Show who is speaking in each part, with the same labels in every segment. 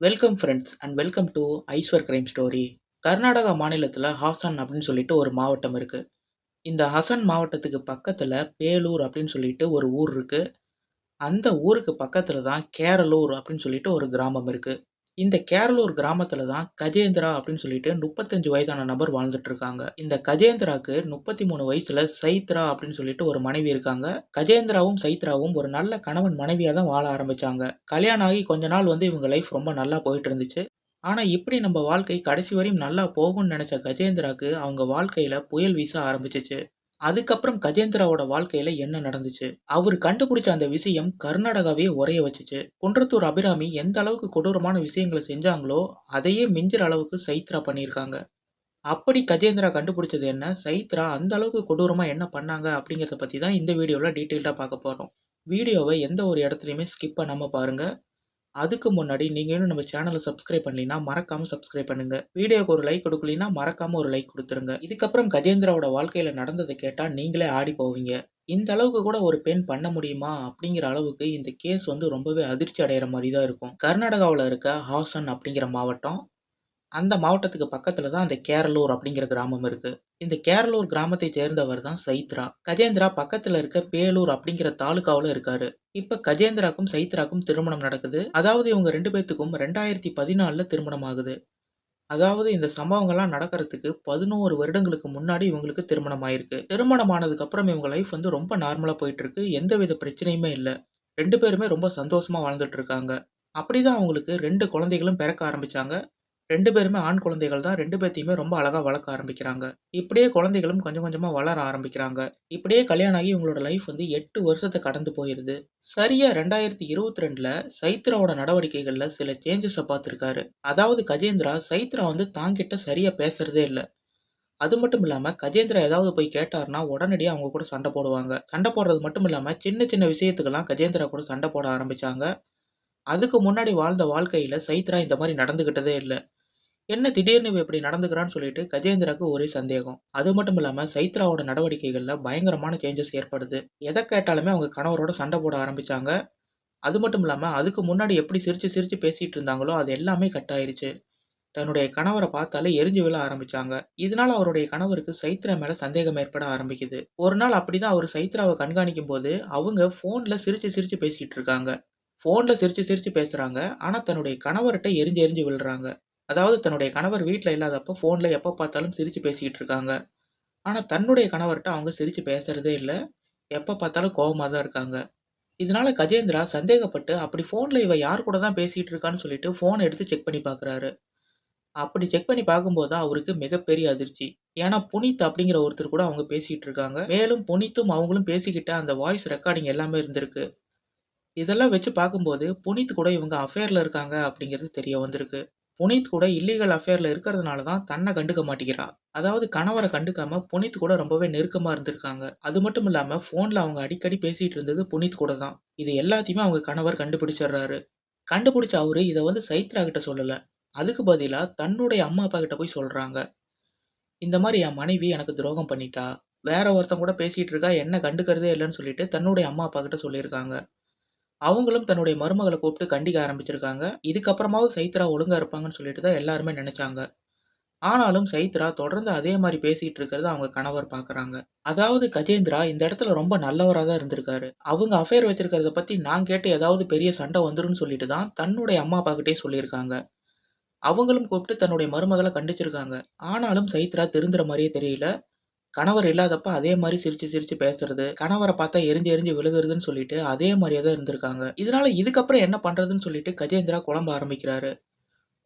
Speaker 1: Welcome friends and welcome to Aishwar crime story Karnataka மாநிலத்தில் ஹாசன் அப்படின்னு சொல்லிட்டு ஒரு மாவட்டம் இருக்குது இந்த ஹசன் மாவட்டத்துக்கு பக்கத்தில் பேலூர் அப்படின்னு சொல்லிட்டு ஒரு ஊர் இருக்குது அந்த ஊருக்கு பக்கத்தில் தான் கேரளூர் அப்படின்னு சொல்லிட்டு ஒரு கிராமம் இருக்குது இந்த கேரளூர் கிராமத்துல தான் கஜேந்திரா அப்படின்னு சொல்லிட்டு முப்பத்தஞ்சு வயதான நபர் வாழ்ந்துட்டு இருக்காங்க இந்த கஜேந்திராக்கு முப்பத்தி மூணு வயசுல சைத்ரா அப்படின்னு சொல்லிட்டு ஒரு மனைவி இருக்காங்க. கஜேந்திராவும் சைத்ராவும் ஒரு நல்ல கணவன் மனைவியா தான் வாழ ஆரம்பிச்சாங்க. கல்யாணம் ஆகி கொஞ்ச நாள் வந்து இவங்க லைஃப் ரொம்ப நல்லா போயிட்டு இருந்துச்சு. ஆனா இப்படி நம்ம வாழ்க்கை கடைசி வரையும் நல்லா போகும்னு நினைச்ச கஜேந்திராக்கு அவங்க வாழ்க்கையில புயல் வீச ஆரம்பிச்சிச்சு. அதுக்கப்புறம் கஜேந்திராவோட வாழ்க்கையில என்ன நடந்துச்சு? அவர் கண்டுபிடிச்ச அந்த விஷயம் கர்நாடகாவே உரைய வச்சுச்சு. குன்றத்தூர் அபிராமி எந்த அளவுக்கு கொடூரமான விஷயங்களை செஞ்சாங்களோ அதையே மிஞ்சுற அளவுக்கு சைத்ரா பண்ணியிருக்காங்க. அப்படி கஜேந்திரா கண்டுபிடிச்சது என்ன? சைத்ரா அந்த அளவுக்கு கொடூரமா என்ன பண்ணாங்க அப்படிங்கறத பத்தி தான் இந்த வீடியோல டீட்டெயில்டா பார்க்க போறோம். வீடியோவை எந்த ஒரு இடத்துலையுமே ஸ்கிப் பண்ணாம பாருங்க. அதுக்கு முன்னாடி நீங்கள் இன்னும் நம்ம சேனலை சப்ஸ்கிரைப் பண்ணலைன்னா மறக்காம சப்ஸ்கிரைப் பண்ணுங்க. வீடியோக்கு ஒரு லைக் கொடுக்கலனா மறக்காம ஒரு லைக் கொடுத்துருங்க. இதுக்கப்புறம் கஜேந்திராவோட வாழ்க்கையில நடந்ததை கேட்டால் நீங்களே ஆடி போவீங்க. இந்த அளவுக்கு கூட ஒரு பெண் பண்ண முடியுமா அப்படிங்கிற அளவுக்கு இந்த கேஸ் வந்து ரொம்பவே அதிர்ச்சி அடைகிற மாதிரி தான் இருக்கும். கர்நாடகாவில் இருக்க ஹாசன் அப்படிங்கிற மாவட்டம் அந்த மாவட்டத்துக்கு பக்கத்துல தான் அந்த கேரளூர் அப்படிங்கிற கிராமம் இருக்கு. இந்த கேரளூர் கிராமத்தை சேர்ந்தவர் தான் சைத்ரா. கஜேந்திரா பக்கத்துல இருக்க பேலூர் அப்படிங்கிற தாலுகாவுல இருக்காரு. இப்ப கஜேந்திராக்கும் சைத்ராக்கும் திருமணம் நடக்குது. அதாவது இவங்க ரெண்டு பேத்துக்கும் ரெண்டாயிரத்தி பதினாலுல திருமணம் ஆகுது. அதாவது இந்த சம்பவங்கள்லாம் நடக்கிறதுக்கு பதினோரு வருடங்களுக்கு முன்னாடி இவங்களுக்கு திருமணம் ஆயிருக்கு. திருமணம் ஆனதுக்கு அப்புறம் இவங்க லைஃப் வந்து ரொம்ப நார்மலா போயிட்டு இருக்கு. எந்த வித பிரச்சனையுமே இல்லை. ரெண்டு பேருமே ரொம்ப சந்தோஷமா வாழ்ந்துட்டு இருக்காங்க. அப்படிதான் அவங்களுக்கு ரெண்டு குழந்தைகளும் பிறக்க ஆரம்பிச்சாங்க. ரெண்டு பேருமே ஆண் குழந்தைகள் தான். ரெண்டு பேர்த்தையுமே ரொம்ப அழகாக வளர்க்க ஆரம்பிக்கிறாங்க. இப்படியே குழந்தைகளும் கொஞ்சம் கொஞ்சமாக வளர ஆரம்பிக்கிறாங்க. இப்படியே கல்யாணம் ஆகி இவங்களோட லைஃப் வந்து எட்டு வருஷத்தை கடந்து போயிருது. சரியா ரெண்டாயிரத்தி இருபத்தி ரெண்டில் சைத்ராவோட நடவடிக்கைகளில் சில சேஞ்சஸை பார்த்துருக்காரு. அதாவது கஜேந்திரா சைத்ரா வந்து தாங்கிட்ட சரியாக பேசுறதே இல்லை. அது மட்டும் இல்லாம கஜேந்திரா ஏதாவது போய் கேட்டாருன்னா உடனடியாக அவங்க கூட சண்டை போடுவாங்க. சண்டை போடுறது மட்டும் இல்லாம சின்ன சின்ன விஷயத்துக்கெல்லாம் கஜேந்திரா கூட சண்டை போட ஆரம்பிச்சாங்க. அதுக்கு முன்னாடி வாழ்ந்த வாழ்க்கையில சைத்ரா இந்த மாதிரி நடந்துகிட்டதே இல்லை. என்ன திடீர்னு இப்படி நடந்துக்கிறான்னு சொல்லிட்டு கஜேந்திராக்கு ஒரே சந்தேகம். அது மட்டும் இல்லாம சைத்ராவோட நடவடிக்கைகள்ல பயங்கரமான சேஞ்சஸ் ஏற்படுது. எதை கேட்டாலுமே அவங்க கணவரோட சண்டை போட ஆரம்பிச்சாங்க. அது மட்டும் இல்லாம அதுக்கு முன்னாடி எப்படி சிரிச்சு சிரிச்சு பேசிட்டு இருந்தாங்களோ அது எல்லாமே கட் ஆயிருச்சு. தன்னுடைய கணவரை பார்த்தாலே எரிஞ்சு விழ ஆரம்பிச்சாங்க. இதனால அவருடைய கணவருக்கு சைத்ரா மேல சந்தேகம் ஏற்பட ஆரம்பிக்குது. ஒரு நாள் அப்படிதான் அவர் சைத்ராவை கண்காணிக்கும் போது அவங்க போன்ல சிரிச்சு சிரிச்சு பேசிட்டு இருக்காங்க. போன்ல சிரிச்சு சிரிச்சு பேசுறாங்க. ஆனா தன்னுடைய கணவர்கிட்ட எரிஞ்சு எரிஞ்சு விழுறாங்க. அதாவது தன்னுடைய கணவர் வீட்டில் இல்லாதப்போ ஃபோனில் எப்போ பார்த்தாலும் சிரித்து பேசிக்கிட்டு இருக்காங்க. ஆனால் தன்னுடைய கணவர்கிட்ட அவங்க சிரித்து பேசுகிறதே இல்லை. எப்போ பார்த்தாலும் கோபமாக தான் இருக்காங்க. இதனால கஜேந்திரா சந்தேகப்பட்டு அப்படி ஃபோனில் இவ யார் கூட தான் பேசிகிட்டு இருக்கான்னு சொல்லிட்டு ஃபோனை எடுத்து செக் பண்ணி பார்க்குறாரு. அப்படி செக் பண்ணி பார்க்கும்போது தான் அவருக்கு மிகப்பெரிய அதிர்ச்சி. ஏன்னா புனித் அப்படிங்கிற ஒருத்தர் கூட அவங்க பேசிகிட்டு இருக்காங்க. மேலும் புனித்தும் அவங்களும் பேசிக்கிட்ட அந்த வாய்ஸ் ரெக்கார்டிங் எல்லாமே இருந்திருக்கு. இதெல்லாம் வச்சு பார்க்கும்போது புனித் கூட இவங்க அஃபேரில் இருக்காங்க அப்படிங்கிறது தெரிய வந்திருக்கு. புனித் கூட இல்லீகல் அஃபேரில் இருக்கிறதுனால தான் தன்னை கண்டுக்க மாட்டேங்கிறா. அதாவது கணவரை கண்டுக்காம புனித் கூட ரொம்பவே நெருக்கமாக இருந்திருக்காங்க. அது மட்டும் இல்லாமல் ஃபோனில் அவங்க அடிக்கடி பேசிட்டு இருந்தது புனித் கூட தான். இது எல்லாத்தையுமே அவங்க கணவர் கண்டுபிடிச்சிடுறாரு. கண்டுபிடிச்ச அவரு இதை வந்து சைத்ரா கிட்ட சொல்லலை. அதுக்கு பதிலாக தன்னுடைய அம்மா அப்பா கிட்ட போய் சொல்கிறாங்க இந்த மாதிரி என் மனைவி எனக்கு துரோகம் பண்ணிட்டா. வேற ஒருத்தன் கூட பேசிகிட்டு இருக்கா என்ன கண்டுக்கிறதே இல்லைன்னு சொல்லிட்டு தன்னுடைய அம்மா அப்பா கிட்ட சொல்லியிருக்காங்க. அவங்களும் தன்னுடைய மருமகளை கூப்பிட்டு கண்டிக்க ஆரம்பிச்சிருக்காங்க. இதுக்கப்புறமாவது சைத்ரா ஒழுங்கா இருப்பாங்கன்னு சொல்லிட்டு தான் எல்லாருமே நினைச்சாங்க. ஆனாலும் சைத்ரா தொடர்ந்து அதே மாதிரி பேசிட்டு இருக்கிறத அவங்க கணவர் பாக்குறாங்க. அதாவது கஜேந்திரா இந்த இடத்துல ரொம்ப நல்லவரா தான் இருந்திருக்காரு. அவங்க அஃபேர் வச்சிருக்கிறத பத்தி நான் கேட்டு ஏதாவது பெரிய சண்டை வந்துடும் சொல்லிட்டு தான் தன்னுடைய அம்மா அப்பா கிட்டே சொல்லியிருக்காங்க. அவங்களும் கூப்பிட்டு தன்னுடைய மருமகளை கண்டிச்சிருக்காங்க. ஆனாலும் சைத்ரா திருந்துற மாதிரியே தெரியல. கணவர் இல்லாதப்ப அதே மாதிரி சிரிச்சு சிரிச்சு பேசுறது கணவரை பார்த்தா எரிஞ்சு எரிஞ்சு விழுகுறதுன்னு சொல்லிட்டு அதே மாதிரியே தான் இருந்திருக்காங்க. இதனால இதுக்கப்புறம் என்ன பண்றதுன்னு சொல்லிட்டு கஜேந்திரா குழம்ப ஆரம்பிக்கிறாரு.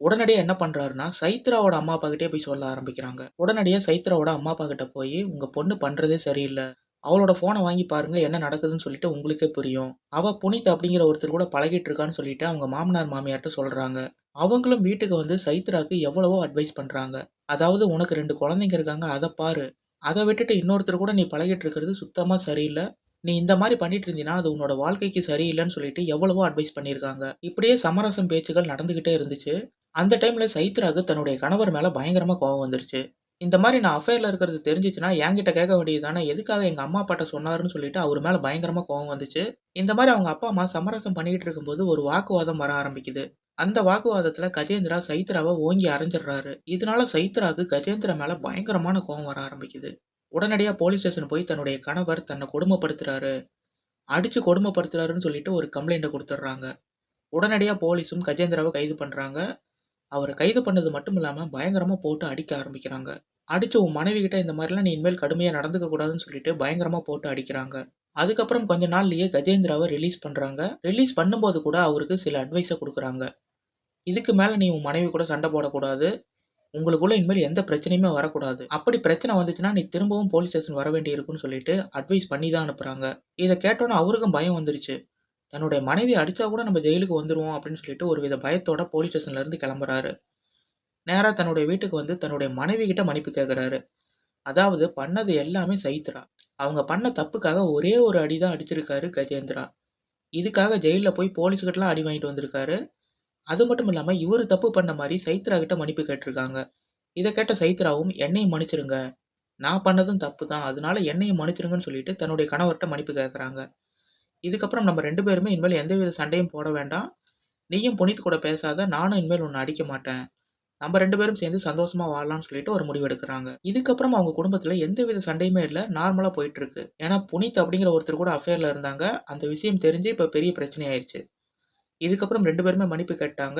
Speaker 1: உடனடியாக என்ன பண்றாருன்னா சைத்ராவோட அம்மா அப்பா கிட்டே போய் சொல்ல ஆரம்பிக்கிறாங்க. உடனடியாக சைத்ராவோட அம்மா அப்பா கிட்ட போய் உங்க பொண்ணு பண்றதே சரியில்லை. அவளோட போனை வாங்கி பாருங்க என்ன நடக்குதுன்னு சொல்லிட்டு உங்களுக்கே புரியும். அவ புனித் அப்படிங்கிற ஒருத்தர் கூட பழகிட்டு இருக்கான்னு சொல்லிட்டு அவங்க மாமனார் மாமியார்ட்ட சொல்றாங்க. அவங்களும் வீட்டுக்கு வந்து சைத்ராக்கு எவ்வளவோ அட்வைஸ் பண்றாங்க. அதாவது உனக்கு ரெண்டு குழந்தைங்க இருக்காங்க அதை பாரு. அதை விட்டுட்டு இன்னொருத்தர் கூட நீ பழகிட்டு இருக்கிறது சுத்தமாக சரியில்லை. நீ இந்த மாதிரி பண்ணிட்டு இருந்தீங்கன்னா அது உன்னோட வாழ்க்கைக்கு சரியில்லைன்னு சொல்லிட்டு எவ்வளவோ அட்வைஸ் பண்ணியிருக்காங்க. இப்படியே சமரசம் பேச்சுகள் நடந்துகிட்டே இருந்துச்சு. அந்த டைம்ல சைத்ராக்கு தன்னுடைய கணவர் மேல பயங்கரமா கோவம் வந்துருச்சு. இந்த மாதிரி நான் அஃபேர்ல இருக்கிறது தெரிஞ்சிச்சுன்னா என்கிட்ட கேட்க வேண்டியதுதானே எதுக்காக எங்க அம்மா அப்பாட்ட சொன்னாருன்னு சொல்லிட்டு அவர் மேல பயங்கரமா கோவம் வந்துச்சு. இந்த மாதிரி அவங்க அப்பா அம்மா சமரசம் பண்ணிக்கிட்டு இருக்கும்போது ஒரு வாக்குவாதம் வர ஆரம்பிக்குது. அந்த வாக்குவாதத்துல கஜேந்திரா சைத்ராவை ஓங்கி அரைஞ்சிடுறாரு. இதனால சைத்ராக்கு கஜேந்திரா மேல பயங்கரமான கோவம் வர ஆரம்பிக்குது. உடனடியா போலீஸ் ஸ்டேஷன் போய் தன்னுடைய கணவர் தன்னை கொடுமைப்படுத்துறாரு, அடிச்சு கொடுமைப்படுத்துறாருன்னு சொல்லிட்டு ஒரு கம்ப்ளைண்ட்ட குடுத்துடுறாங்க. உடனடியா போலீஸும் கஜேந்திராவ கைது பண்றாங்க. அவர கைது பண்ணது மட்டும் இல்லாம பயங்கரமா போட்டு அடிக்க ஆரம்பிக்கிறாங்க. அடிச்சு உன் மனைவி கிட்ட இந்த மாதிரிலாம் நீ இனிமேல் கடுமையா நடந்துக்க கூடாதுன்னு சொல்லிட்டு பயங்கரமா போட்டு அடிக்கிறாங்க. அதுக்கப்புறம் கொஞ்ச நாள்லயே கஜேந்திராவ ரிலீஸ் பண்றாங்க. ரிலீஸ் பண்ணும்போது கூட அவருக்கு சில அட்வைஸ குடுக்குறாங்க. இதுக்கு மேலே நீ உன் மனைவி கூட சண்டை போடக்கூடாது. உங்களுக்குள்ள இனிமேல் எந்த பிரச்சனையுமே வரக்கூடாது. அப்படி பிரச்சனை வந்துச்சுன்னா நீ திரும்பவும் போலீஸ் ஸ்டேஷன் வர வேண்டியிருக்குன்னு சொல்லிட்டு அட்வைஸ் பண்ணி தான் அனுப்புறாங்க. இதை கேட்டோன்னே அவருக்கும் பயம் வந்துருச்சு. தன்னுடைய மனைவி அடிச்சா கூட நம்ம ஜெயிலுக்கு வந்துடுவோம் அப்படின்னு சொல்லிட்டு ஒருவித பயத்தோட போலீஸ் ஸ்டேஷன்லேருந்து கிளம்புறாரு. நேராக தன்னுடைய வீட்டுக்கு வந்து தன்னுடைய மனைவி கிட்ட மன்னிப்பு கேட்குறாரு. அதாவது பண்ணது எல்லாமே சைத்ரா. அவங்க பண்ண தப்புக்காக ஒரே ஒரு அடி தான் அடிச்சிருக்காரு கஜேந்திரா. இதுக்காக ஜெயிலில் போய் போலீஸ்கிட்டலாம் அடி வாங்கிட்டு வந்திருக்காரு. அது மட்டும் இல்லாமல் இவரு தப்பு பண்ண மாதிரி சைத்ரா கிட்ட மன்னிப்பு கேட்டிருக்காங்க. இதை கேட்ட சைத்ராவும் என்னையும் மன்னிச்சிடுங்க. நான் பண்ணதும் தப்பு தான். அதனால என்னையும் மன்னிச்சிடுங்கன்னு சொல்லிட்டு தன்னுடைய கணவர்கிட்ட மன்னிப்பு கேட்குறாங்க. இதுக்கப்புறம் நம்ம ரெண்டு பேருமே இனிமேல் எந்தவித சண்டையும் போட வேண்டாம். நீயும் புனித் கூட பேசாத. நானும் இனிமேல் ஒன்று அடிக்க மாட்டேன். நம்ம ரெண்டு பேரும் சேர்ந்து சந்தோஷமா வாழலாம்னு சொல்லிட்டு ஒரு முடிவு எடுக்கிறாங்க இதுக்கப்புறம் அவங்க குடும்பத்துல எந்தவித சண்டையுமே இல்லை நார்மலா போயிட்டு இருக்கு. ஏன்னா புனித் அப்படிங்கிற ஒருத்தர் கூட அஃபேர்ல இருந்தாங்க. அந்த விஷயம் தெரிஞ்சு இப்ப பெரிய பிரச்சனை ஆயிடுச்சு இதுக்கப்புறம் 2 பேருமே மன்னிப்பு கேட்டாங்க.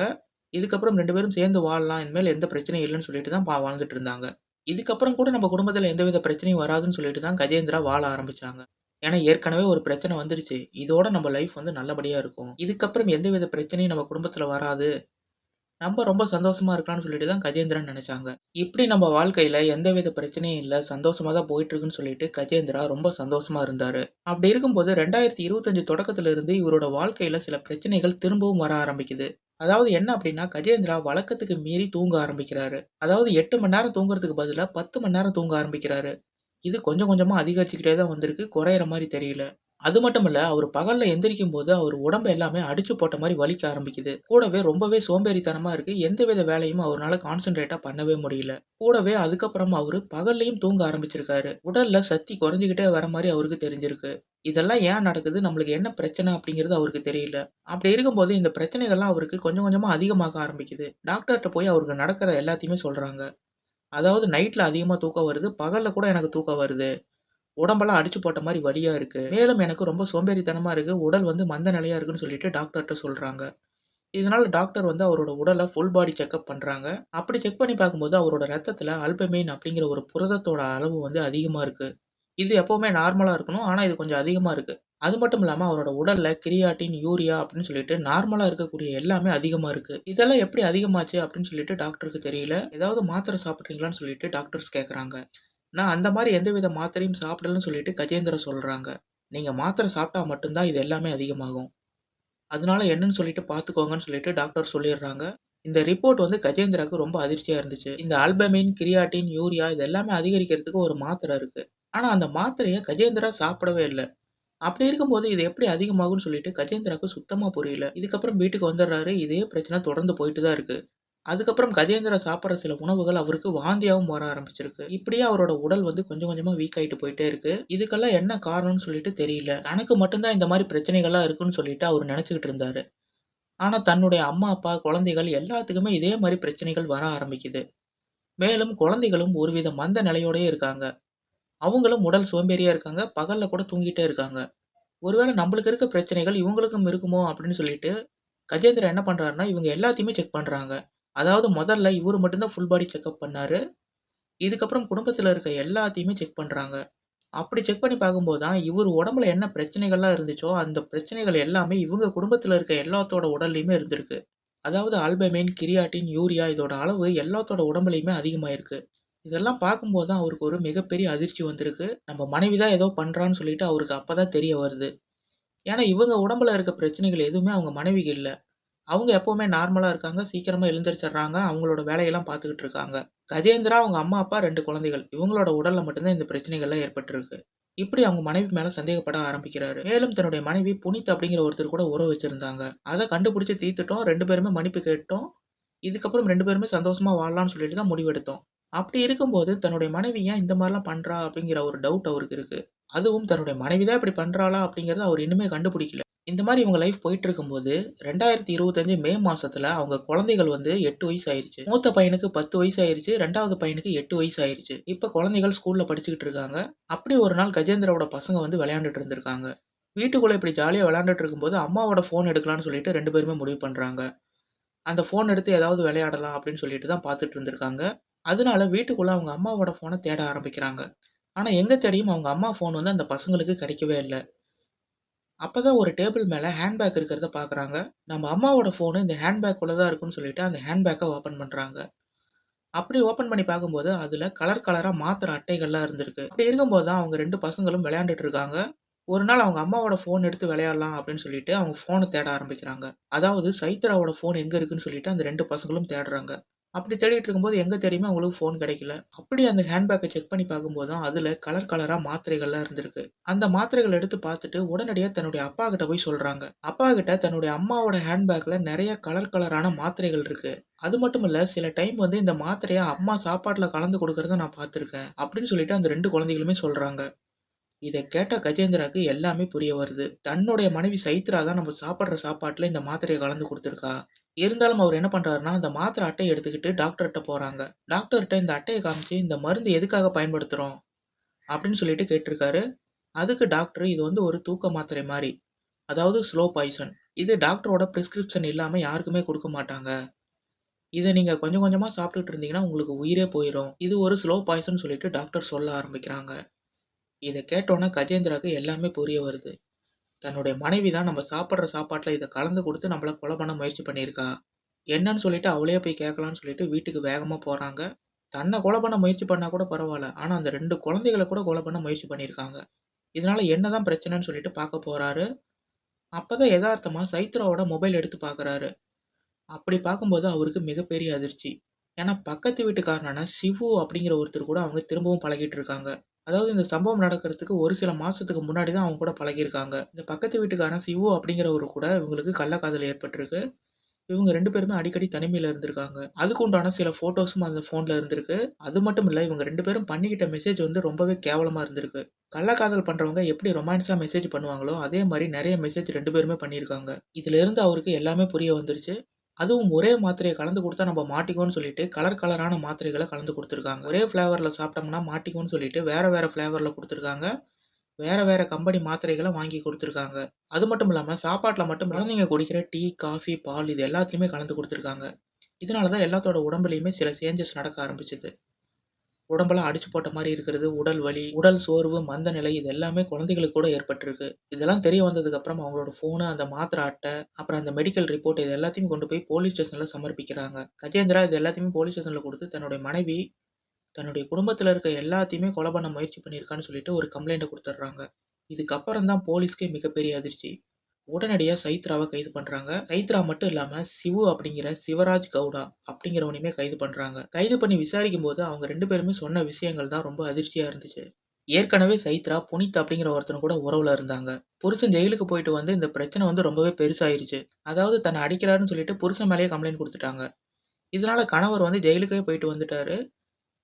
Speaker 1: இதுக்கப்புறம் 2 பேரும் சேர்ந்து வாழலாம். இனிமேல் எந்த பிரச்சனையும் இல்லன்னு சொல்லிட்டு தான் பா வாழ்ந்துட்டு இருந்தாங்க. இதுக்கப்புறம் கூட நம்ம குடும்பத்துல எந்தவித பிரச்சனையும் வராதுன்னு சொல்லிட்டு தான் கஜேந்திரா வாழ ஆரம்பிச்சாங்க. ஏன்னா ஏற்கனவே ஒரு பிரச்சனை வந்துருச்சு. இதோட நம்ம லைஃப் வந்து நல்லபடியா இருக்கும். இதுக்கப்புறம் எந்தவித பிரச்சனையும் நம்ம குடும்பத்தில் வராது. நம்ம ரொம்ப சந்தோஷமா இருக்கலாம்னு சொல்லிட்டு தான் கஜேந்திரன் நினைச்சாங்க இப்படி நம்ம வாழ்க்கையில எந்தவித பிரச்சனையும் இல்ல. சந்தோஷமா தான் போயிட்டு இருக்குன்னு சொல்லிட்டு கஜேந்திரா ரொம்ப சந்தோஷமா இருந்தாரு. அப்படி இருக்கும்போது 2025 தொடக்கத்துல இருந்து இவரோட வாழ்க்கையில சில பிரச்சனைகள் திரும்பவும் வர ஆரம்பிக்குது. அதாவது என்ன அப்படின்னா கஜேந்திரா வழக்கத்துக்கு மீறி தூங்க ஆரம்பிக்கிறாரு. அதாவது எட்டு மணி நேரம் தூங்குறதுக்கு பதிலாக பத்து மணி நேரம் தூங்க ஆரம்பிக்கிறாரு. இது கொஞ்சம் கொஞ்சமா அதிகரிச்சுக்கிட்டே தான் வந்திருக்கு. குறையிற மாதிரி தெரியல. அது மட்டும் இல்ல அவரு பகல்ல எந்திரிக்கும்போது அவரு உடம்பு எல்லாமே அடிச்சு போட்ட மாரி வலிக்க ஆரம்பிக்குது. கூடவே ரொம்பவே சோம்பேறித்தனமா இருக்கு. எந்தவித வேலையும் அவருனால கான்சன்ட்ரேட்டா பண்ணவே முடியல. கூடவே அதுக்கப்புறம் அவரு பகல்லையும் தூங்க ஆரம்பிச்சிருக்காரு. உடல்ல சக்தி குறைஞ்சுகிட்டே வர மாரி அவருக்கு தெரிஞ்சிருக்கு. இதெல்லாம் ஏன் நடக்குது? நம்மளுக்கு என்ன பிரச்சனை? அப்படிங்கிறது அவருக்கு தெரியல. அப்படி இருக்கும்போது இந்த பிரச்சனைகள்லாம் அவருக்கு கொஞ்சம் கொஞ்சமா அதிகமாக ஆரம்பிக்குது. டாக்டர்ட்ட போய் அவருக்கு நடக்கிற எல்லாத்தையுமே சொல்றாங்க. அதாவது நைட்ல அதிகமா தூக்கம் வருது. பகல்ல கூட எனக்கு தூக்கம் வருது. உடம்பெல்லாம் அடிச்சு போட்ட மாதிரி வழியாக இருக்கு. மேலும் எனக்கு ரொம்ப சோம்பேறித்தனமா இருக்கு. உடல் வந்து மந்த நிலையா இருக்குன்னு சொல்லிட்டு டாக்டர்கிட்ட சொல்றாங்க. இதனால டாக்டர் வந்து அவரோட உடலை ஃபுல் பாடி செக்கப் பண்றாங்க. அப்படி செக் பண்ணி பார்க்கும்போது அவரோட ரத்தத்துல அல்புமின் அப்படிங்கிற ஒரு புரதத்தோட அளவு வந்து அதிகமா இருக்கு. இது எப்பவுமே நார்மலா இருக்கணும். ஆனா இது கொஞ்சம் அதிகமா இருக்கு. அது மட்டும் இல்லாமல் அவரோட உடலில் கிரியாட்டின், யூரியா அப்படின்னு சொல்லிட்டு நார்மலாக இருக்கக்கூடிய எல்லாமே அதிகமாக இருக்குது இதெல்லாம் எப்படி அதிகமாச்சு அப்படின்னு சொல்லிட்டு டாக்டருக்கு தெரியல. ஏதாவது மாத்திரை சாப்பிட்றீங்களான்னு சொல்லிட்டு டாக்டர்ஸ் கேட்குறாங்க. நான் அந்த மாதிரி எந்தவித மாத்திரையும் சாப்பிடலன்னு சொல்லிட்டு கஜேந்திரா சொல்றாங்க. நீங்க மாத்திரை சாப்பிட்டா மட்டும்தான் இது எல்லாமே அதிகமாகும். அதனால என்னன்னு சொல்லிட்டு பார்த்துக்கோங்கன்னு சொல்லிட்டு டாக்டர் சொல்லிடுறாங்க. இந்த ரிப்போர்ட் வந்து கஜேந்திராக்கு ரொம்ப அதிர்ச்சியா இருந்துச்சு. இந்த ஆல்பமின் கிரியாட்டின், யூரியா இது எல்லாமே அதிகரிக்கிறதுக்கு ஒரு மாத்திரை இருக்கு. ஆனா அந்த மாத்திரையை கஜேந்திரா சாப்பிடவே இல்லை அப்படி இருக்கும்போது இது எப்படி அதிகமாகும்னு சொல்லிட்டு கஜேந்திராவுக்கு சுத்தமா புரியல. இதுக்கப்புறம் வீட்டுக்கு வந்துடுறாரு. இதே பிரச்சனை தொடர்ந்து போயிட்டு தான் இருக்கு. அதுக்கப்புறம் கஜேந்திரா சாப்பிட்ற சில உணவுகள் அவருக்கு வாந்தியாகவும் வர ஆரம்பிச்சிருக்கு. இப்படியே அவரோட உடல் வந்து கொஞ்சம் கொஞ்சமா வீக் ஆயிட்டு போயிட்டே இருக்கு. இதுக்கெல்லாம் என்ன காரணம்னு சொல்லிட்டு தெரியல. தனக்கு மட்டும்தான் இந்த மாதிரி பிரச்சனைகள்லாம் இருக்குன்னு சொல்லிட்டு அவர் நினச்சிக்கிட்டு இருந்தாரு. ஆனா தன்னுடைய அம்மா, அப்பா, குழந்தைகள் எல்லாத்துக்குமே இதே மாதிரி பிரச்சனைகள் வர ஆரம்பிக்குது. மேலும் குழந்தைகளும் ஒருவித மந்த நிலையோடயே இருக்காங்க. அவங்களும் உடல் சோம்பேறியா இருக்காங்க. பகல்ல கூட தூங்கிட்டே இருக்காங்க. ஒருவேளை நம்மளுக்கு இருக்க பிரச்சனைகள் இவங்களுக்கும் இருக்குமோ அப்படின்னு சொல்லிட்டு கஜேந்திரா என்ன பண்றாருன்னா, இவங்க எல்லாத்தையுமே செக் பண்றாங்க. அதாவது முதல்ல இவர் மட்டும்தான் ஃபுல் பாடி செக்கப் பண்ணாரு. இதுக்கப்புறம் குடும்பத்தில் இருக்க எல்லாத்தையுமே செக் பண்ணுறாங்க அப்படி செக் பண்ணி பார்க்கும்போது தான் இவர் உடம்புல என்ன பிரச்சனைகள்லாம் இருந்துச்சோ, அந்த பிரச்சனைகள் எல்லாமே இவங்க குடும்பத்தில் இருக்க எல்லாத்தோட உடல்லையுமே இருந்திருக்கு. அதாவது அல்புமின், கிரியாட்டின், யூரியா இதோட அளவு எல்லாத்தோட உடம்புலையுமே அதிகமாயிருக்கு. இதெல்லாம் பார்க்கும்போது தான் அவருக்கு ஒரு மிகப்பெரிய அதிர்ச்சி வந்திருக்கு. நம்ம மனைவி தான் ஏதோ பண்ணுறான்னு சொல்லிட்டு அவருக்கு அப்போ தான் தெரிய வருது. ஏன்னா இவங்க உடம்புல இருக்க பிரச்சனைகள் எதுவுமே அவங்க மனைவிக்கு இல்லை அவங்க எப்பவுமே நார்மலா இருக்காங்க. சீக்கிரமா எழுந்திரிச்சிடுறாங்க. அவங்களோட வேலையெல்லாம் பார்த்துக்கிட்டு இருக்காங்க. கஜேந்திரா, அவங்க அம்மா, அப்பா 2 குழந்தைகள். இவங்களோட உடல்ல மட்டும் தான் இந்த பிரச்சனைகள்லாம் ஏற்பட்டிருக்கு. இப்படி அவங்க மனைவி மேல சந்தேகப்பட ஆரம்பிக்கிறாரு. மேலும் தன்னுடைய மனைவி புனித் அப்படிங்கிற ஒருத்தர் கூட உறவு வச்சிருந்தாங்க. அத கண்டுபிடிச்சு தீர்த்துட்டோம். 2 பேருமே மன்னிப்பு கேட்டோம். இதுக்கப்புறம் 2 பேருமே சந்தோஷமா வாழலாம்னு சொல்லிட்டு தான் முடிவெடுத்தோம். அப்படி இருக்கும்போது தன்னுடைய மனைவி ஏன் இந்த மாரிலாம் பண்றா? அப்படிங்கிற ஒரு டவுட் அவருக்கு இருக்கு. அதுவும் தன்னுடைய மனைவி தான் இப்படி பண்றாளா? அப்படிங்கிறத அவர் இன்னுமே கண்டுபிடிக்கல. இந்த மாரி இவங்க லைஃப் போயிட்டு இருக்கும்போது 2025 மே மாசத்துல அவங்க குழந்தைகள் வந்து 8 வயசு ஆயிருச்சு. மூத்த பையனுக்கு 10 வயசு ஆயிருச்சு. 2வது பையனுக்கு 8 வயசு ஆயிருச்சு. இப்ப குழந்தைகள் ஸ்கூல்ல படிச்சுக்கிட்டு இருக்காங்க. அப்படி ஒரு நாள் கஜேந்திராவோட பசங்க வந்து விளையாண்டுட்டு இருந்திருக்காங்க. வீட்டுக்குள்ள இப்படி ஜாலியா விளையாண்டுட்டு இருக்கும்போது அம்மாவோட ஃபோன் எடுக்கலாம்னு சொல்லிட்டு 2 பேருமே முடிவு பண்றாங்க. அந்த ஃபோன் எடுத்து ஏதாவது விளையாடலாம் அப்படின்னு சொல்லிட்டு தான் பார்த்துட்டு இருந்திருக்காங்க. அதனால வீட்டுக்குள்ள அவங்க அம்மாவோட ஃபோன தேட ஆரம்பிக்கிறாங்க. ஆனா எங்க தேடியும் அவங்க அம்மா ஃபோன் வந்து அந்த பசங்களுக்கு கிடைக்கவே இல்ல. அப்பதான் ஒரு டேபிள் மேல ஹேண்ட் பேக் இருக்கிறத பார்க்குறாங்க. நம்ம அம்மாவோட ஃபோனு இந்த ஹேண்ட் தான் இருக்குன்னு சொல்லிட்டு அந்த ஹேண்ட்பேக்கை ஓப்பன் பண்றாங்க. அப்படி ஓப்பன் பண்ணி பார்க்கும்போது அதுல கலர் கலரா மாத்துற அட்டைகள்லாம் இருந்திருக்கு. அப்படி இருக்கும்போது தான் அவங்க 2 பசங்களும் விளையாண்டுட்டு இருக்காங்க. ஒரு நாள் அவங்க அம்மாவோட ஃபோன் எடுத்து விளையாடலாம் அப்படின்னு சொல்லிட்டு அவங்க ஃபோன தேட ஆரம்பிக்கிறாங்க. அதாவது சைத்ராவோட ஃபோன் எங்க இருக்குன்னு சொல்லிட்டு அந்த 2 பசங்களும் தேடுறாங்க. அப்படி தேடிட்டு இருக்கும்போது எங்கே தேடியுமே அவங்களுக்கு ஃபோன் கிடைக்கல. அப்படி அந்த ஹேண்ட்பேக்கை செக் பண்ணி பார்க்கும்போது தான் அதில் கலர் கலராக மாத்திரைகள்லாம் இருந்திருக்கு. அந்த மாத்திரைகள் எடுத்து பார்த்துட்டு உடனடியாக தன்னுடைய அப்பா கிட்ட போய் சொல்கிறாங்க அப்பா கிட்ட தன்னுடைய அம்மாவோட ஹேண்ட்பேக்கில் நிறைய கலர் கலரான மாத்திரைகள் இருக்கு. அது மட்டும் இல்ல சில டைம் வந்து இந்த மாத்திரையை அம்மா சாப்பாட்டில் கலந்து கொடுக்கறத நான் பார்த்துருக்கேன். அப்படின்னு சொல்லிட்டு அந்த ரெண்டு குழந்தைகளுமே சொல்றாங்க. இதை கேட்ட கஜேந்திராக்கு எல்லாமே புரிய வருது. தன்னுடைய மனைவி சைத்ரா தான் நம்ம சாப்பிட்ற சாப்பாட்டில் இந்த மாத்திரையை கலந்து கொடுத்துருக்கா இருந்தாலும் அவர் என்ன பண்ணுறாருன்னா அந்த மாத்திரை அட்டையை எடுத்துக்கிட்டு டாக்டர்கிட்ட போகிறாங்க டாக்டர்கிட்ட இந்த அட்டையை காமிச்சு இந்த மருந்து எதுக்காக பயன்படுத்துகிறோம் அப்படின்னு சொல்லிட்டு கேட்டிருக்காரு. அதுக்கு டாக்டர் இது வந்து ஒரு தூக்க மாத்திரை மாதிரி அதாவது ஸ்லோ பாய்சன். இது டாக்டரோட ப்ரிஸ்கிரிப்ஷன் இல்லாமல் யாருக்குமே கொடுக்க மாட்டாங்க. இதை நீங்கள் கொஞ்சம் கொஞ்சமாக சாப்பிட்டுட்டு இருந்தீங்கன்னா உங்களுக்கு உயிரே போயிடும் இது ஒரு ஸ்லோ பாய்சன் சொல்லிட்டு டாக்டர் சொல்ல ஆரம்பிக்கிறாங்க. இதை கேட்டோனே கஜேந்திராக்கு எல்லாமே புரிய வருது. தன்னுடைய மனைவி தான் நம்ம சாப்பிட்ற சாப்பாட்டில் இதை கலந்து கொடுத்து நம்மள கொலை பண்ண முயற்சி பண்ணியிருக்கா. என்னன்னு சொல்லிட்டு அவளையே போய் கேட்கலான்னு சொல்லிட்டு வீட்டுக்கு வேகமாக போகிறாங்க தன்னை கொலை பண்ண முயற்சி பண்ணால் கூட பரவாயில்ல ஆனால் அந்த ரெண்டு குழந்தைகள கூட கொலை பண்ண முயற்சி பண்ணியிருக்காங்க. இதனால என்னதான் பிரச்சனைன்னு சொல்லிட்டு பார்க்க போகிறாரு அப்போ தான் யதார்த்தமாக சைத்ராவோட மொபைல் எடுத்து பார்க்குறாரு. அப்படி பார்க்கும்போது அவருக்கு மிகப்பெரிய அதிர்ச்சி. ஏன்னா பக்கத்து வீட்டுக்காரனான சிவு அப்படிங்கிற ஒருத்தர் கூட அவங்க திரும்பவும் பழகிட்டு இருக்காங்க. அதாவது இந்த சம்பவம் நடக்கிறதுக்கு ஒரு சில மாசத்துக்கு முன்னாடி தான் அவங்க கூட பழகியிருக்காங்க. இந்த பக்கத்து வீட்டுக்காரன் சிவு அப்படிங்கிறவரு கூட இவங்களுக்கு கள்ளக்காதல் ஏற்பட்டிருக்கு. இவங்க ரெண்டு பேருமே அடிக்கடி தனிமையில இருந்திருக்காங்க. அதுக்கு உண்டான சில ஃபோட்டோஸும் அந்த ஃபோனில் இருந்திருக்கு. அது மட்டும் இல்ல இவங்க ரெண்டு பேரும் பண்ணிக்கிட்ட மெசேஜ் வந்து ரொம்பவே கேவலமா இருந்திருக்கு. கள்ளக்காதல் பண்றவங்க எப்படி ரொமான்ஸா மெசேஜ் பண்ணுவாங்களோ, அதே மாதிரி நிறைய மெசேஜ் ரெண்டு பேருமே பண்ணியிருக்காங்க. இதுல இருந்து அவருக்கு எல்லாமே புரிய வந்துருச்சு. அதுவும் ஒரே மாத்திரையை கலந்து கொடுத்தா நம்ம மாட்டிக்கோன்னு சொல்லிட்டு கலர் கலரான மாத்திரைகளை கலந்து கொடுத்துருக்காங்க. ஒரே ஃப்ளேவரில் சாப்பிட்டோம்னா மாட்டிக்கோன்னு சொல்லிட்டு வேறு வேறு ஃப்ளேவரில் கொடுத்துருக்காங்க. வேறு வேறு கம்பெனி மாத்திரைகளை வாங்கி கொடுத்துருக்காங்க. அது மட்டும் இல்லாமல் சாப்பாட்டில் மட்டும் குழந்தைங்க குடிக்கிற டீ, காஃபி, பால் இது எல்லாத்தையுமே கலந்து கொடுத்துருக்காங்க. இதனால தான் எல்லாத்தோட உடம்புலையுமே சில சேஞ்சஸ் நடக்க ஆரம்பிச்சது. உடம்பெல்லாம் அடிச்சு போட்ட மாதிரி இருக்கிறது, உடல் வலி, உடல் சோர்வு, மந்த நிலை இது எல்லாமே குழந்தைகளுக்கு கூட ஏற்பட்டிருக்கு. இதெல்லாம் தெரிய வந்ததுக்கு அப்புறம் அவங்களோட ஃபோனு, அந்த மாத்திரை அட்டை, அப்புறம் அந்த மெடிக்கல் ரிப்போர்ட் இது எல்லாத்தையும் கொண்டு போய் போலீஸ் ஸ்டேஷன்ல சமர்ப்பிக்கிறாங்க. கஜேந்திரா இது எல்லாத்தையுமே போலீஸ் ஸ்டேஷன்ல கொடுத்து தன்னுடைய மனைவி, தன்னுடைய குடும்பத்துல இருக்க எல்லாத்தையுமே கொலை பண்ண முயற்சி பண்ணியிருக்கான்னு சொல்லிட்டு ஒரு கம்ப்ளைண்ட்டை கொடுத்துட்றாங்க இதுக்கப்புறம் தான் போலீஸ்க்கே மிகப்பெரிய அதிர்ச்சி. உடனடியாக சைத்ராவை கைது பண்றாங்க. சைத்ரா மட்டும் இல்லாம சிவு அப்படிங்கிற சிவராஜ் கவுடா அப்படிங்கிறவனையுமே கைது பண்றாங்க. கைது பண்ணி விசாரிக்கும் போது அவங்க ரெண்டு பேருமே சொன்ன விஷயங்கள் தான் ரொம்ப அதிர்ச்சியா இருந்துச்சு. ஏற்கனவே சைத்ரா புனித் அப்படிங்கிற ஒருத்தன் கூட உறவுல இருந்தாங்க. புருஷன் ஜெயிலுக்கு போயிட்டு வந்து இந்த பிரச்சனை வந்து ரொம்பவே பெருசாயிருச்சு. அதாவது தன்னை அடிக்கிறாருன்னு சொல்லிட்டு புருஷன் மேலேயே கம்ப்ளைண்ட் கொடுத்துட்டாங்க இதனால கணவர் வந்து ஜெயிலுக்கே போயிட்டு வந்துட்டாரு.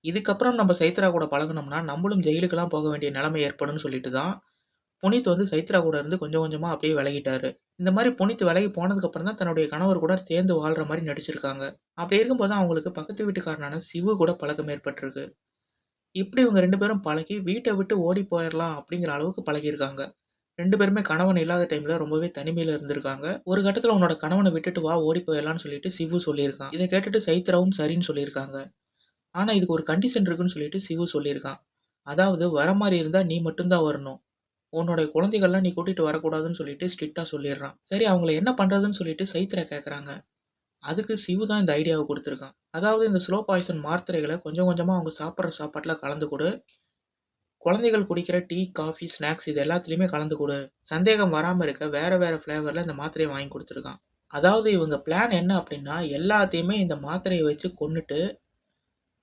Speaker 1: இதுக்கப்புறம் நம்ம சைத்ரா கூட பழகுனோம்னா நம்மளும் ஜெயிலுக்கெல்லாம் போக வேண்டிய நிலைமை ஏற்படும்னு சொல்லிட்டு தான் புனித் வந்து சைத்ரா கூட இருந்து கொஞ்சம் கொஞ்சமாக அப்படியே விலகிட்டாரு. இந்த மாதிரி புனித் விலகி போனதுக்கப்புறம் தான் தன்னுடைய கணவர் கூட சேர்ந்து வாழ்ற மாதிரி நடிச்சிருக்காங்க. அப்படி இருக்கும்போது அவங்களுக்கு பக்கத்து வீட்டுக்காரனான சிவு கூட பழக்கம் ஏற்பட்டிருக்கு. இப்படி இவங்க ரெண்டு பேரும் பழகி வீட்டை விட்டு ஓடி போயிடலாம் அப்படிங்கிற அளவுக்கு பழகியிருக்காங்க. ரெண்டு பேருமே கணவன் இல்லாத டைம்ல ரொம்பவே தனிமையில இருந்திருக்காங்க. ஒரு கட்டத்துல உன்னோட கணவனை விட்டுட்டு வா ஓடி போயிடலாம்னு சொல்லிட்டு சிவு சொல்லியிருக்கான். இதை கேட்டுட்டு சைத்ராவும் சரின்னு சொல்லியிருக்காங்க. ஆனா இதுக்கு ஒரு கண்டிஷன் இருக்குன்னு சொல்லிட்டு சிவு சொல்லியிருக்கான். அதாவது வர மாதிரி இருந்தா நீ மட்டும்தான் வரணும். உன்னுடைய குழந்தைகள்லாம் நீ கூட்டிட்டு வரக்கூடாதுன்னு சொல்லிட்டு ஸ்ட்ரிக்டாக சொல்லிடுறான். சரி அவங்கள என்ன பண்ணுறதுன்னு சொல்லிட்டு சைத்ரா கேட்குறாங்க அதுக்கு சிவு தான் இந்த ஐடியாவை கொடுத்துருக்கான். அதாவது இந்த ஸ்லோ பாய்சன் மாத்திரைகளை கொஞ்சம் கொஞ்சமாக அவங்க சாப்பிட்ற சாப்பாட்டில் கலந்து கொடு. குழந்தைகள் குடிக்கிற டீ, காஃபி, ஸ்நாக்ஸ் இது எல்லாத்துலேயுமே கலந்து கொடு. சந்தேகம் வராமல் இருக்க வேறு வேறு ஃப்ளேவரில் இந்த மாத்திரையை வாங்கி கொடுத்துருக்கான். அதாவது இவங்க பிளான் என்ன அப்படின்னா எல்லாத்தையுமே இந்த மாத்திரையை வச்சு கொண்டுட்டு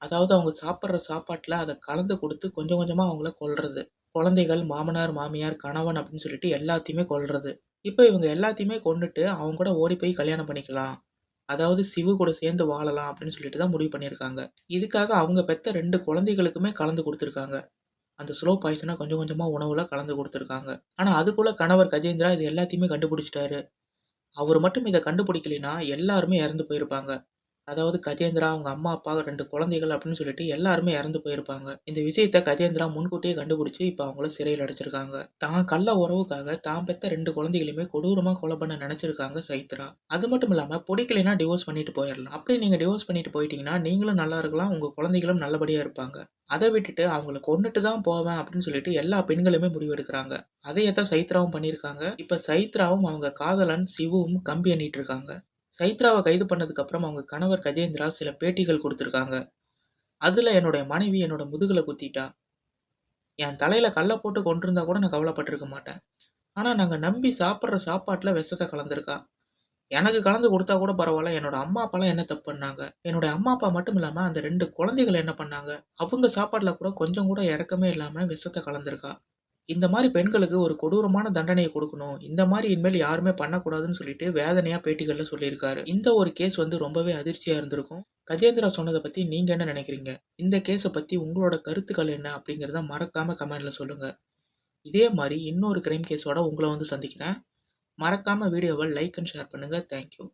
Speaker 1: அதாவது அவங்க சாப்பிட்ற சாப்பாட்டில் அதை கலந்து கொடுத்து கொஞ்சம் கொஞ்சமாக அவங்கள கொல்றது. குழந்தைகள், மாமனார், மாமியார், கணவன் அப்படின்னு சொல்லிட்டு எல்லாத்தையுமே கொல்றது. இப்ப இவங்க எல்லாத்தையுமே கொன்னுட்டு அவங்க கூட ஓடி போய் கல்யாணம் பண்ணிக்கலாம். அதாவது சிவு கூட சேர்ந்து வாழலாம் அப்படின்னு சொல்லிட்டு தான் முடிவு பண்ணியிருக்காங்க. இதுக்காக அவங்க பெத்த 2 குழந்தைகளுக்குமே கலந்து கொடுத்துருக்காங்க அந்த ஸ்லோ பாய்சனை கொஞ்சம் கொஞ்சமா உணவுல கலந்து கொடுத்துருக்காங்க ஆனா அதுக்குள்ள கணவர் கஜேந்திரா இது எல்லாத்தையுமே கண்டுபிடிச்சுட்டாரு. அவரு மட்டும் இத கண்டுபிடிக்கலைன்னா, எல்லாருமே இறந்து போயிருப்பாங்க. அதாவது கஜேந்திரா, அவங்க அம்மா, அப்பா, ரெண்டு குழந்தைகள் அப்படின்னு சொல்லிட்டு எல்லாருமே இறந்து போயிருப்பாங்க. இந்த விஷயத்த கஜேந்திரா முன்கூட்டியே கண்டுபிடிச்சு, இப்போ அவங்கள சிறையில் அடைச்சிருக்காங்க. தான் கள்ள உறவுக்காக தான் பெத்த ரெண்டு குழந்தைகளையுமே கொடூரமா கொலை பண்ண நினைச்சிருக்காங்க சைத்ரா. அது மட்டும் இல்லாம பிடிக்கலைன்னா டிவோர்ஸ் பண்ணிட்டு போயிடலாம் அப்படி நீங்க டிவோர்ஸ் பண்ணிட்டு போயிட்டீங்கன்னா, நீங்களும் நல்லா இருக்கலாம், உங்க குழந்தைகளும் நல்லபடியா இருப்பாங்க. அதை விட்டுட்டு அவங்கள கொண்டுட்டு தான் போவேன் அப்படின்னு சொல்லிட்டு எல்லா பெண்களுமே முடிவெடுக்கிறாங்க அதையே தான் சைத்ராவும் பண்ணியிருக்காங்க. இப்ப சைத்ராவும் அவங்க காதலன் சிவவும் கம்பி எண்ணிட்டு இருக்காங்க. சைத்ராவை கைது பண்ணதுக்கு அப்புறம் அவங்க கணவர் கஜேந்திரா சில பேட்டிகள் கொடுத்துருக்காங்க அதுல என்னுடைய மனைவி என்னோட முதுகுல குத்திட்டா. என் தலையில கல்ல போட்டு கொண்டிருந்தா கூட நான் கவலைப்பட்டிருக்க மாட்டேன். ஆனா நாங்க நம்பி சாப்பிட்ற சாப்பாட்டுல விஷத்தை கலந்திருக்கா. எனக்கு கலந்து கொடுத்தா கூட பரவாயில்ல என்னோட அம்மா, அப்பாலாம் என்ன தப்பு பண்ணாங்க? என்னுடைய அம்மா, அப்பா மட்டும் இல்லாம அந்த ரெண்டு குழந்தைகள் என்ன பண்ணாங்க? அவங்க சாப்பாட்டுல கூட கொஞ்சம் கூட இறக்கமே இல்லாம விஷத்தை கலந்திருக்கா. இந்த மாரி பெண்களுக்கு ஒரு கொடூரமான தண்டனைய குடுக்கணும். இந்த மாரி இனிமேல் யாருமே பண்ணக்கூடாதுன்னு சொல்லிட்டு வேதனையா பேட்டிகள்ல சொல்லியிருக்காரு. இந்த ஒரு கேஸ் வந்து ரொம்பவே அதிர்ச்சியா இருந்திருக்கும். கஜேந்திரா சொன்னத பத்தி நீங்க என்ன நினைக்கிறீங்க? இந்த கேஸ பத்தி உங்களோட கருத்துக்கள் என்ன? அப்படிங்கிறத மறக்காம கமெண்ட்ல சொல்லுங்க. இதே மாரி இன்னொரு கிரைம் கேஸோட உங்கள வந்து சந்திக்கிறேன். மறக்காம வீடியோவ லைக் அண்ட் ஷேர் பண்ணுங்க. Thank you.